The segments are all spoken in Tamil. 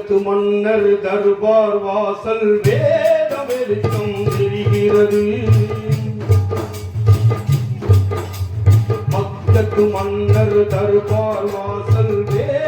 ஈழத்து மன்னர் தர்பார் வாசல் வேதமெருக்கம் தெரிகிறது. மக்கத்து மன்னர் தர்பார் வாசல் வே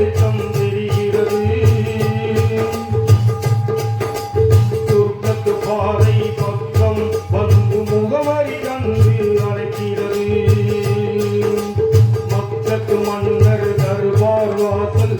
நெருக்கம் தெரிகிறது. துர்க்கத்து பாதை பக்கம் வந்து முகவரி தந்து அழைக்கிறது மக்களுக்கு மன்னர் தருவார் வாசல்